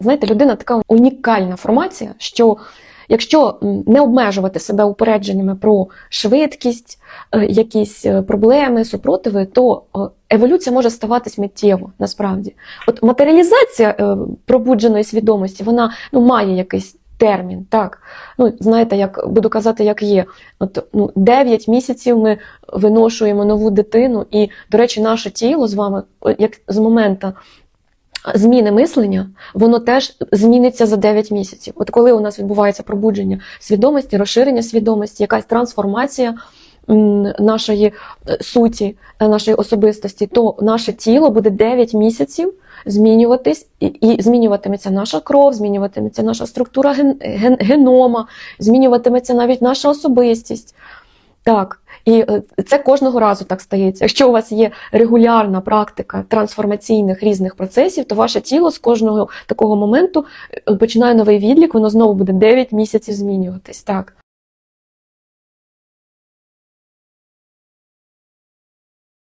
Знаєте, людина така унікальна формація, що якщо не обмежувати себе упередженнями про швидкість, е, якісь е, проблеми, супротиви, то е, еволюція може ставатись миттєво насправді. От матеріалізація пробудженої свідомості, вона ну, має якийсь термін. Так, ну знаєте, як буду казати, як є. От ну 9 місяців ми виношуємо нову дитину, і, до речі, наше тіло з вами, як з моменту зміни мислення, воно теж зміниться за 9 місяців. От коли у нас відбувається пробудження свідомості, розширення свідомості, якась трансформація нашої е, суті, е, нашої особистості, то наше тіло буде 9 місяців змінюватись, і, і змінюватиметься наша кров, змінюватиметься наша структура ген, ген, генома, змінюватиметься навіть наша особистість. Так, і е, це кожного разу так стається. Якщо у вас є регулярна практика трансформаційних різних процесів, то ваше тіло з кожного такого моменту е, починає новий відлік, воно знову буде 9 місяців змінюватись. Так.